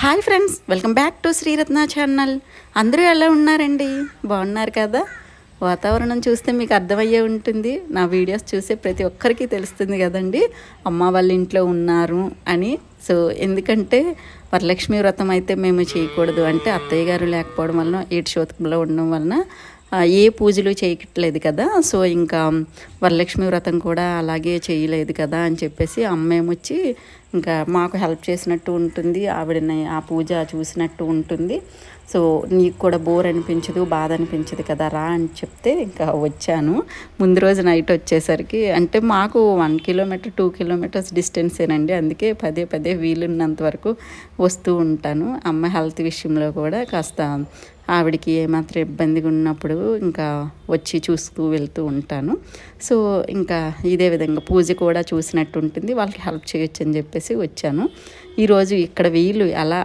Hi friends welcome back to Sriratna channel. అందరూ ఎలా ఉన్నారండి? బాగున్నారు కదా? వాతావరణం చూస్తే మీకు అర్థమయ్యే ఉంటుంది. నా వీడియోస్ చూసే ప్రతి ఒక్కరికి తెలుస్తుంది కదండి. అమ్మ వాళ్ళ ఇంట్లో ఉన్నారు అని. సో ఎందుకంటే వరలక్ష్మి వ్రతం అయితే మేము చేయకూడదు అంటే అత్తయ్య గారు లేకపోవడం వలన ఏడు శోతకంలో ఉండడం వలన ఏ పూజలు చేయట్లేదు కదా సో ఇంకా వరలక్ష్మి వ్రతం కూడా అలాగే చేయలేదు కదా అని చెప్పేసి అమ్మేమొచ్చి ఇంకా మాకు హెల్ప్ చేసినట్టు ఉంటుంది ఆవిడని ఆ పూజ చూసినట్టు ఉంటుంది. సో నీకు కూడా బోర్ అనిపించదు బాధ అనిపించదు కదా రా అని చెప్తే ఇంకా వచ్చాను. ముందు రోజు నైట్ వచ్చేసరికి అంటే మాకు వన్ కిలోమీటర్ టూ కిలోమీటర్స్ డిస్టెన్సేనండి అందుకే పదే పదే వీలున్నంత వరకు వస్తూ ఉంటాను. అమ్మ హెల్త్ విషయంలో కూడా కాస్త ఆవిడకి ఏమాత్రం ఇబ్బందిగా ఉన్నప్పుడు ఇంకా వచ్చి చూస్తూ వెళ్తూ ఉంటాను. సో ఇంకా ఇదే విధంగా పూజ కూడా చూసినట్టు ఉంటుంది. వాళ్ళకి హెల్ప్ చేయొచ్చు అని చెప్పేసి వచ్చాను. ఈరోజు ఇక్కడ వీళ్ళు ఎలా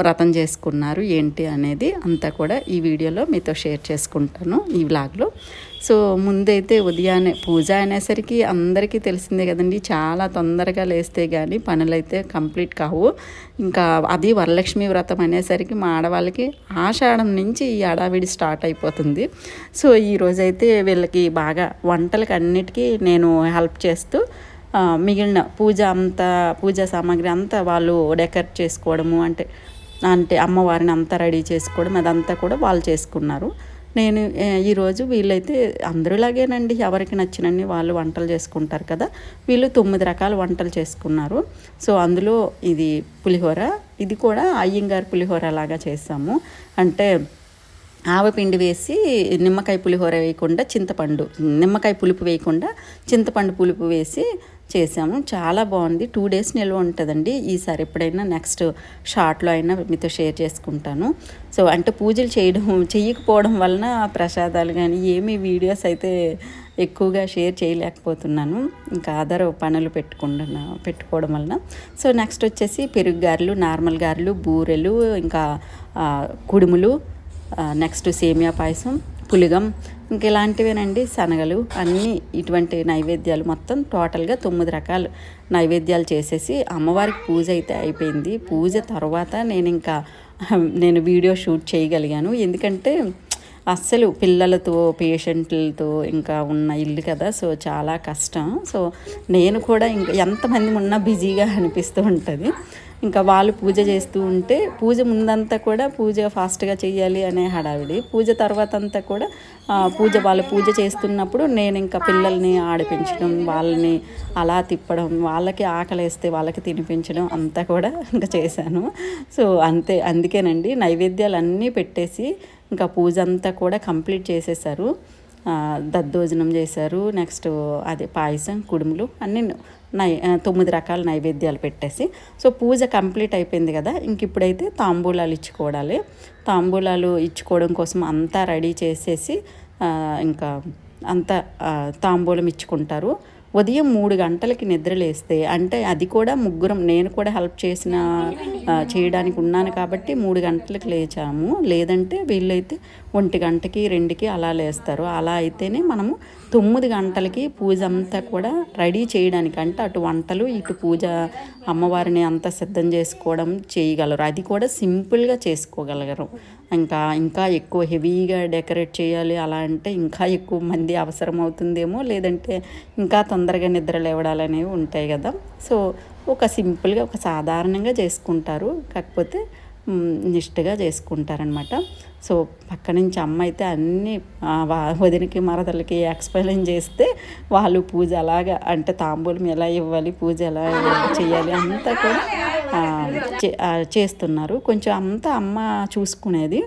వ్రతం చేసుకున్నారు ఏంటి అనేది అంతా కూడా ఈ వీడియోలో మీతో షేర్ చేసుకుంటాను ఈ వ్లాగ్లో. సో ముందైతే ఉదయాన్నే పూజ అనేసరికి అందరికీ తెలిసిందే కదండి చాలా తొందరగా లేస్తే కానీ పనులైతే కంప్లీట్ కావు. ఇంకా అది వరలక్ష్మి వ్రతం అనేసరికి మా ఆడవాళ్ళకి ఆషాఢం నుంచి ఈ అడావిడి స్టార్ట్ అయిపోతుంది. సో ఈరోజైతే వీళ్ళకి బాగా వంటలకి అన్నిటికీ నేను హెల్ప్ చేస్తూ మిగిలిన పూజ అంతా పూజా సామాగ్రి అంతా వాళ్ళు డెకరేట్ చేసుకోవడము అంటే అంటే అమ్మవారిని అంతా రెడీ చేసుకోవడం అదంతా కూడా వాళ్ళు చేసుకున్నారు. నేను ఈరోజు వీళ్ళైతే అందరిలాగేనండి ఎవరికి నచ్చినన్ని వాళ్ళు వంటలు చేసుకుంటారు కదా వీళ్ళు తొమ్మిది రకాల వంటలు చేసుకున్నారు. సో అందులో ఇది పులిహోర ఇది కూడా అయ్యంగారు పులిహోర లాగా చేసాము. అంటే ఆవపిండి వేసి నిమ్మకాయ పులిహోర వేయకుండా చింతపండు నిమ్మకాయ పులుపు వేయకుండా చింతపండు పులుపు వేసి చేసాము చాలా బాగుంది. టూ డేస్ నిల్వ ఉంటుందండి. ఈసారి ఎప్పుడైనా నెక్స్ట్ షార్ట్లో అయినా మీతో షేర్ చేసుకుంటాను. సో అంటే పూజలు చేయడం చెయ్యకపోవడం వలన ప్రసాదాలు కానీ ఏమీ వీడియోస్ అయితే ఎక్కువగా షేర్ చేయలేకపోతున్నాను. ఇంకా అదర్ పనులు పెట్టుకుంటున్నా పెట్టుకోవడం వలన. సో నెక్స్ట్ వచ్చేసి పెరుగు గారెలు నార్మల్ గారెలు బూరెలు ఇంకా కుడుములు నెక్స్ట్ సేమియా పాయసం పులిగం ఇంక ఇలాంటివేనండి శనగలు అన్నీ ఇటువంటి నైవేద్యాలు మొత్తం టోటల్గా తొమ్మిది రకాలు నైవేద్యాలు చేసేసి అమ్మవారికి పూజ అయితే అయిపోయింది. పూజ తర్వాత నేను ఇంకా నేను వీడియో షూట్ చేయగలిగాను. ఎందుకంటే అస్సలు పిల్లలతో పేషెంట్లతో ఇంకా ఉన్న ఇల్లు కదా సో చాలా కష్టం. సో నేను కూడా ఇంకా ఎంతమంది ఉన్నా బిజీగా అనిపిస్తూ ఉంటుంది. ఇంకా వాళ్ళు పూజ చేస్తూ ఉంటే పూజ ముందంతా కూడా పూజ ఫాస్ట్గా చేయాలి అనే హడావిడి. పూజ తర్వాత అంతా కూడా పూజ వాళ్ళు పూజ చేస్తున్నప్పుడు నేను ఇంకా పిల్లల్ని ఆడిపించడం వాళ్ళని అలా తిప్పడం వాళ్ళకి ఆకలి వేస్తే వాళ్ళకి తినిపించడం అంతా కూడా ఇంకా చేశాను. సో అంతే అందుకేనండి నైవేద్యాలు అన్నీ పెట్టేసి ఇంకా పూజ అంతా కూడా కంప్లీట్ చేసేసారు. దద్దోజనం చేశారు నెక్స్ట్ అదే పాయసం కుడుములు అన్నీ నై తొమ్మిది రకాల నైవేద్యాలు పెట్టేసి సో పూజ కంప్లీట్ అయిపోయింది కదా ఇంక ఇప్పుడైతే తాంబూలాలు ఇచ్చుకోవాలి తాంబూలాలు ఇచ్చుకోవడం కోసం అంతా రెడీ చేసేసి ఇంకా అంతా తాంబూలం ఇచ్చుకుంటారు. ఉదయం మూడు గంటలకి నిద్ర లేస్తే అంటే అది కూడా ముగ్గురం నేను కూడా హెల్ప్ చేసిన చేయడానికి ఉన్నాను కాబట్టి మూడు గంటలకు లేచాము. లేదంటే వీళ్ళైతే ఒంటి గంటకి రెండుకి అలా లేస్తారు. అలా అయితేనే మనము తొమ్మిది గంటలకి పూజ అంతా కూడా రెడీ చేయడానికి అంటే అటు వంటలు ఇటు పూజ అమ్మవారిని అంతా సిద్ధం చేసుకోవడం చేయగలరు. అది కూడా సింపుల్గా చేసుకోగలగరు ఇంకా ఇంకా ఎక్కువ హెవీగా డెకరేట్ చేయాలి అలా అంటే ఇంకా ఎక్కువ మంది అవసరం అవుతుందేమో లేదంటే ఇంకా తొందరగా నిద్ర లేవడాలనేవి ఉంటాయి కదా. సో ఒక సింపుల్గా ఒక సాధారణంగా చేసుకుంటారు. కాకపోతే నిష్ఠగా చేసుకుంటారనమాట సో పక్క నుంచి అమ్మ అయితే అన్నీ వా- వదినకి మరదలకి ఎక్స్ప్లెయిన్ చేస్తే వాళ్ళు పూజ అలాగా అంటే తాంబూలం ఎలా ఇవ్వాలి పూజ ఎలా చేయాలి అంతా కూడా చే- చేస్తున్నారు. కొంచెం అంతా అమ్మ చూసుకునేది.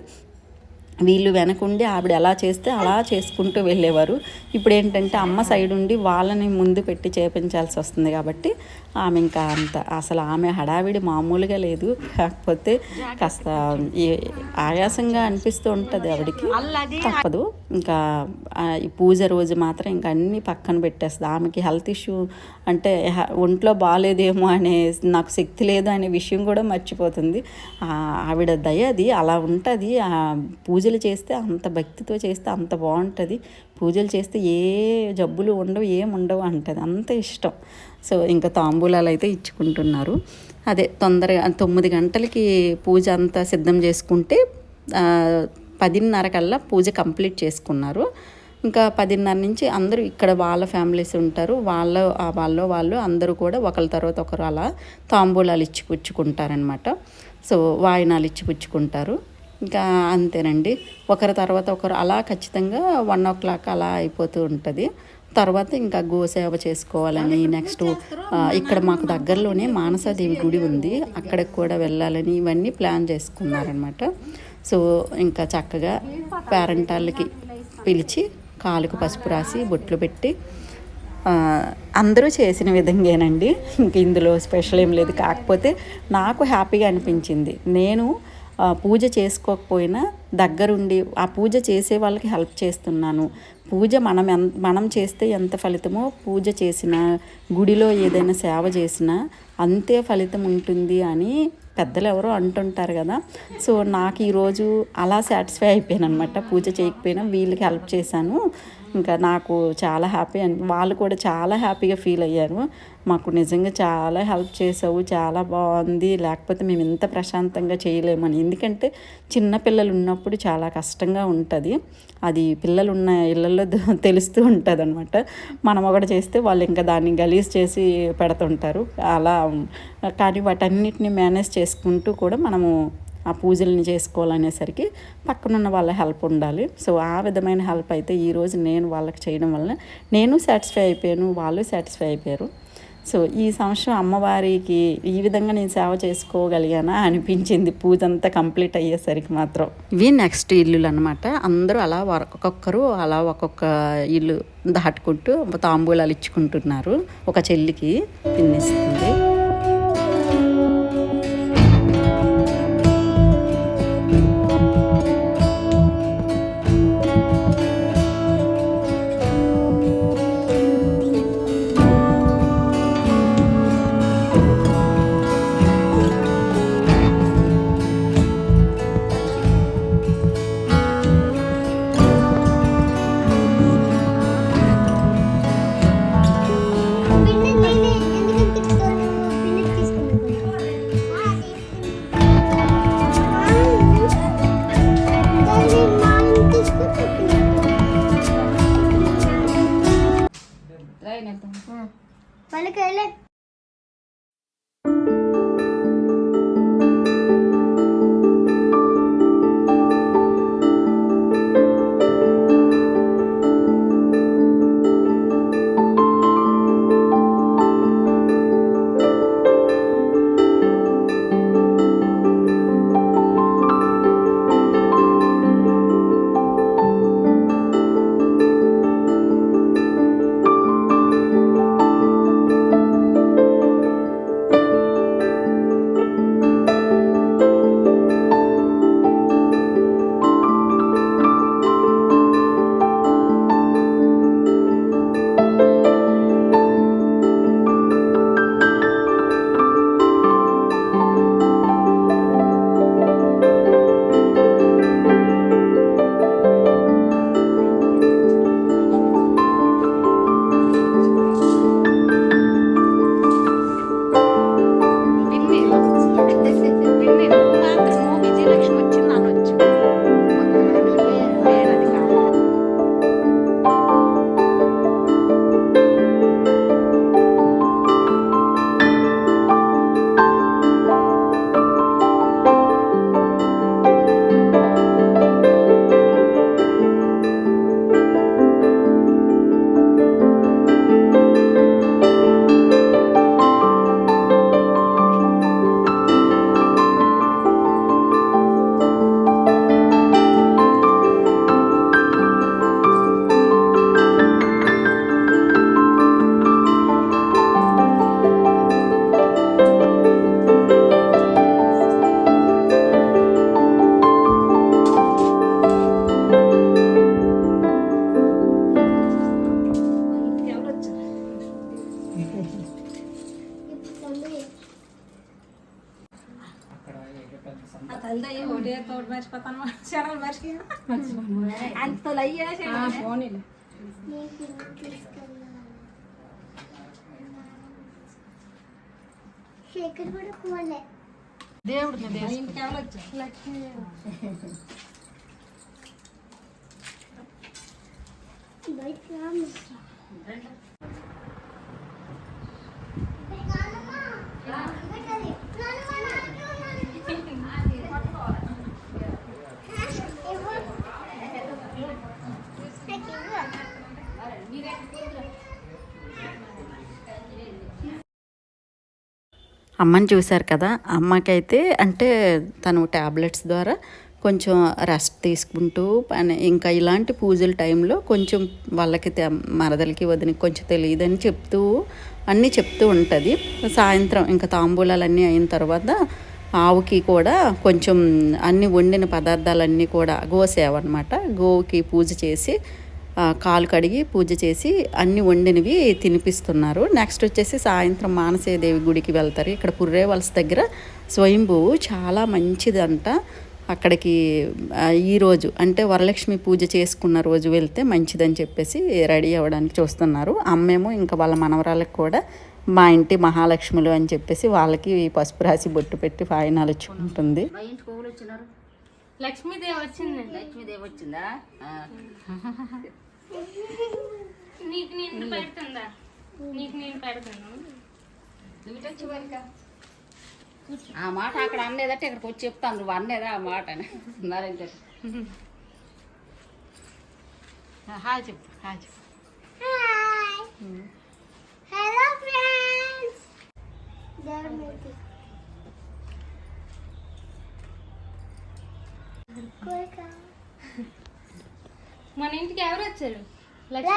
వీళ్ళు వెనకుండి ఆవిడ ఎలా చేస్తే అలా చేసుకుంటూ వెళ్ళేవారు. ఇప్పుడు ఏంటంటే అమ్మ సైడ్ ఉండి వాళ్ళని ముందు పెట్టి చేపించాల్సి వస్తుంది కాబట్టి ఆమె ఇంకా అంత అసలు ఆమె హడావిడి మామూలుగా లేదు. కాకపోతే కాస్త ఆయాసంగా అనిపిస్తూ ఉంటుంది ఆవిడకి. తప్పదు. ఇంకా ఈ పూజ రోజు మాత్రం ఇంకా అన్ని పక్కన పెట్టేస్తుంది. ఆమెకి హెల్త్ ఇష్యూ అంటే ఒంట్లో బాగాలేదేమో అనే నాకు శక్తి లేదు అనే విషయం కూడా మర్చిపోతుంది. ఆవిడ దయ అది అలా ఉంటుంది. ఆ పూజలు చేస్తే అంత భక్తితో చేస్తే అంత బాగుంటుంది. పూజలు చేస్తే ఏ జబ్బులు ఉండవు ఏం ఉండవు అంటది. అంత ఇష్టం. సో ఇంకా తాంబూలాలు అయితే ఇచ్చుకుంటున్నారు. అదే తొందరగా తొమ్మిది గంటలకి పూజ అంతా సిద్ధం చేసుకుంటే పదిన్నర కల్లా పూజ కంప్లీట్ చేసుకున్నారు. ఇంకా పదిన్నర నుంచి అందరూ ఇక్కడ వాళ్ళ ఫ్యామిలీస్ ఉంటారు. వాళ్ళ వాళ్ళ వాళ్ళు అందరూ కూడా ఒకరి తర్వాత ఒకరు అలా తాంబూలాలు ఇచ్చి పుచ్చుకుంటారనమాట సో వాయినాలు ఇచ్చి పుచ్చుకుంటారు ఇంకా అంతేనండి. ఒకరి తర్వాత ఒకరు అలా ఖచ్చితంగా వన్ ఓ క్లాక్ అలా అయిపోతూ ఉంటుంది. తర్వాత ఇంకా గోసేవ చేసుకోవాలని నెక్స్ట్ ఇక్కడ మాకు దగ్గరలోనే మానసాదేవి గుడి ఉంది. అక్కడికి కూడా వెళ్ళాలని ఇవన్నీ ప్లాన్ చేసుకున్నారనమాట సో ఇంకా చక్కగా పేరెంటాళ్ళకి పిలిచి కాలుకు పసుపు రాసి బొట్లు పెట్టి అందరూ చేసిన విధంగానండి. ఇంక ఇందులో స్పెషల్ ఏం లేదు. కాకపోతే నాకు హ్యాపీగా అనిపించింది. నేను పూజ చేసుకోకపోయినా దగ్గరుండి ఆ పూజ చేసే వాళ్ళకి హెల్ప్ చేస్తున్నాను. పూజ మనం ఎన్ మనం చేస్తే ఎంత ఫలితమో పూజ చేసిన గుడిలో ఏదైనా సేవ చేసినా అంతే ఫలితం ఉంటుంది అని పెద్దలు ఎవరో అంటుంటారు కదా. సో నాకు ఈరోజు అలా సాటిస్ఫై అయిపోయాను అనమాట పూజ చేయకపోయినా వీళ్ళకి హెల్ప్ చేశాను. ఇంకా నాకు చాలా హ్యాపీ అని వాళ్ళు కూడా చాలా హ్యాపీగా ఫీల్ అయ్యారు. మాకు నిజంగా చాలా హెల్ప్ చేసావు చాలా బాగుంది. లేకపోతే మేము ఇంత ప్రశాంతంగా చేయలేమని ఎందుకంటే చిన్న పిల్లలు ఉన్నప్పుడు చాలా కష్టంగా ఉంటుంది. అది పిల్లలు ఉన్న ఇళ్ళల్లో తెలుస్తూ ఉంటుంది అనమాట మనం ఒకటి చేస్తే వాళ్ళు ఇంకా దాన్ని గలీజ్ చేసి పెడుతుంటారు. అలా కానీ వాటన్నిటిని మేనేజ్ చేసుకుంటూ కూడా మనము ఆ పూజల్ని చేసుకోవాలనేసరికి పక్కనున్న వాళ్ళ హెల్ప్ ఉండాలి. సో ఆ విధమైన హెల్ప్ అయితే ఈరోజు నేను వాళ్ళకి చేయడం వల్ల నేను సాటిస్ఫై అయిపోయాను వాళ్ళు సాటిస్ఫై అయిపోయారు. సో ఈ సంవత్సరం అమ్మవారికి ఈ విధంగా నేను సేవ చేసుకోగలిగానా అనిపించింది పూజ అంతా కంప్లీట్ అయ్యేసరికి మాత్రం. ఇవి నెక్స్ట్ ఇల్లులు అనమాట అందరూ అలా ఒక్కొక్కరు అలా ఒక్కొక్క ఇల్లు దాటుకుంటూ తాంబూలాలు ఇచ్చుకుంటున్నారు. ఒక చెల్లికి పిన్నిస్తుంది. వాళ్ళకి వెళ్ళే ಅಲ್ದ ಈ ಹೊಡೆ ತೋಡ್ ಮ್ಯಾಚ್ ಪತನ ಚಾನಲ್ ಮರ್ಸ್ಕಿಯ ಅಂತ ಲೈಯ ಫೋನ್ ಇಲ್ಲ శేఖర్ కూడా పోలే దేవుడు లక్ష్మీ బయటకు అమ్మని చూశారు కదా అమ్మకైతే అంటే తను ట్యాబ్లెట్స్ ద్వారా కొంచెం రెస్ట్ తీసుకుంటూ పని ఇంకా ఇలాంటి పూజల టైంలో కొంచెం వాళ్ళకి తె- మరదలకి వదినకి కొంచెం తెలియదని చెప్తూ అన్నీ చెప్తూ ఉంటుంది. సాయంత్రం ఇంకా తాంబూలాలన్నీ అయిన తర్వాత ఆవుకి కూడా కొంచెం అన్ని వండిన పదార్థాలన్నీ కూడా గోసేవ అనమాట గోవుకి పూజ చేసి కాలు కడిగి పూజ చేసి అన్ని వండినవి తినిపిస్తున్నారు. నెక్స్ట్ వచ్చేసి సాయంత్రం మానసేదేవి గుడికి వెళ్తారు. ఇక్కడ పుర్రే వలస దగ్గర స్వయంభూ చాలా మంచిదంట. అక్కడికి ఈరోజు ఈ రోజు అంటే వరలక్ష్మి పూజ చేసుకున్న రోజు వెళ్తే మంచిదని చెప్పేసి రెడీ అవ్వడానికి చూస్తున్నారు. అమ్మేమో ఇంకా వాళ్ళ మనవరాలకు కూడా మా ఇంటి మహాలక్ష్ములు అని చెప్పేసి వాళ్ళకి పసుపు రాసి బొట్టు పెట్టి ఫాయినాలు ఇచ్చుకుంటుంది. లక్ష్మీదేవి వచ్చిందండి. లక్ష్మీదేవి వచ్చిందా? ఆ. నీకు నేను పెడుతుందా? నీకు నేను పెడతాను. ఆ మాట అక్కడ అన్నేదంటే ఇక్కడికి వచ్చి చెప్తాను. నువ్వు అన్నేదా ఆ మాట అని. నరేంద్ర హాయ్ చెప్పు హాయ్ చెప్పు. హాయ్. Hello friends. మన ఇంటికి ఎవరు వచ్చారు? లక్ష్మి.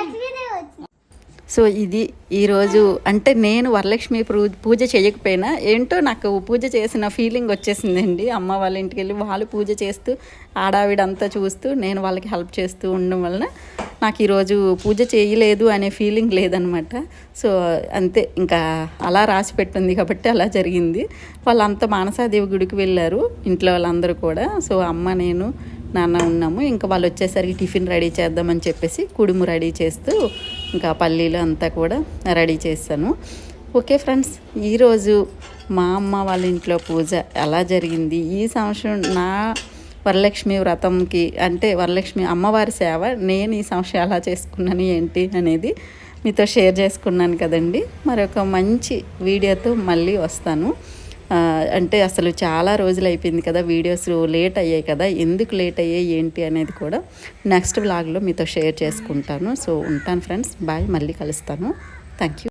సో ఇది ఈరోజు అంటే నేను వరలక్ష్మి ప్రూ- పూజ చేయకపోయినా ఏంటో నాకు పూజ చేసిన ఫీలింగ్ వచ్చేసిందండి. అమ్మ వాళ్ళ ఇంటికి వెళ్ళి వాళ్ళు పూజ చేస్తూ ఆడావిడంతా చూస్తూ నేను వాళ్ళకి హెల్ప్ చేస్తూ ఉండడం వలన నాకు ఈరోజు పూజ చేయలేదు అనే ఫీలింగ్ లేదనమాట. సో అంతే ఇంకా అలా రాసి పెట్టింది కాబట్టి అలా జరిగింది. వాళ్ళంతా మానసాదేవి గుడికి వెళ్ళారు ఇంట్లో వాళ్ళందరూ కూడా. సో అమ్మ నేను నాన్న ఉన్నాము. ఇంకా వాళ్ళు వచ్చేసరికి టిఫిన్ రెడీ చేద్దామని చెప్పేసి కుడుము రెడీ చేస్తూ ఇంకా పల్లీలు అంతా కూడా రెడీ చేశాను. ఓకే ఫ్రెండ్స్ ఈరోజు మా అమ్మ వాళ్ళ ఇంట్లో పూజ ఎలా జరిగింది? ఈ సంవత్సరం నా వరలక్ష్మి వ్రతంకి అంటే వరలక్ష్మి అమ్మవారి సేవ నేను ఈ సంవత్సరం ఎలా చేసుకున్నాను ఏంటి అనేది మీతో షేర్ చేసుకున్నాను కదండి. మరొక మంచి వీడియోతో మళ్ళీ వస్తాను. అంటే అసలు చాలా రోజులు అయిపోయింది కదా వీడియోస్ లేట్ అయ్యాయి కదా ఎందుకు లేట్ అయ్యాయి ఏంటి అనేది కూడా నెక్స్ట్ బ్లాగ్లో మీతో షేర్ చేసుకుంటాను. సో ఉంటాను ఫ్రెండ్స్ బాయ్ మళ్ళీ కలుస్తాను. Thank you